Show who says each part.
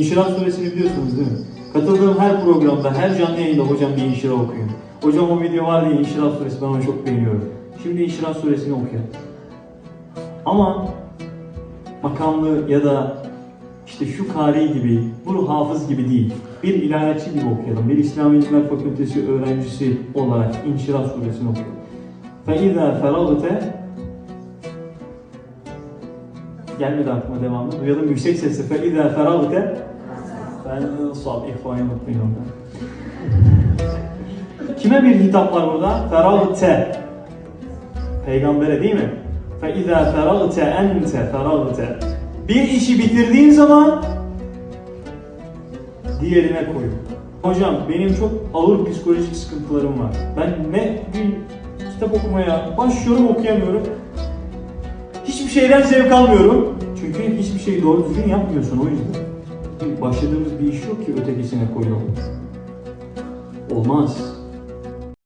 Speaker 1: İnşirah suresini biliyorsunuz değil mi? Katıldığım her programda, her canlı yayında hocam bir inşirah okuyor. Hocam o video var diye İnşirah suresi ben onu çok beğeniyorum. Şimdi İnşirah suresini okuyalım. Ama makamlı ya da işte şu kari gibi, bu hafız gibi değil. Bir ilahiyatçı gibi okuyalım. Bir İslam İlimler Fakültesi öğrencisi olarak İnşirah suresini okuyalım. فَاِذَا فَرَغْتَ gelmedi aklıma devamlı. Duyalım yüksek sesle. Fe izâ ferâgte ben sal ihvayı mutluyum. Kime bir hitap var burada? Ferâgte. Peygamber'e değil mi? Fe izâ ferâgte ente ferâgte. Bir işi bitirdiğin zaman diğerine koy. Hocam benim çok ağır psikolojik sıkıntılarım var. Ben ne bir kitap okumaya başlıyorum okuyamıyorum. Hiçbir şeyden zevk almıyorum. Çünkü hiçbir şeyi doğru düzgün yapmıyorsun o yüzden. Başladığımız bir iş yok ki ötekisine koyalım. Olmaz.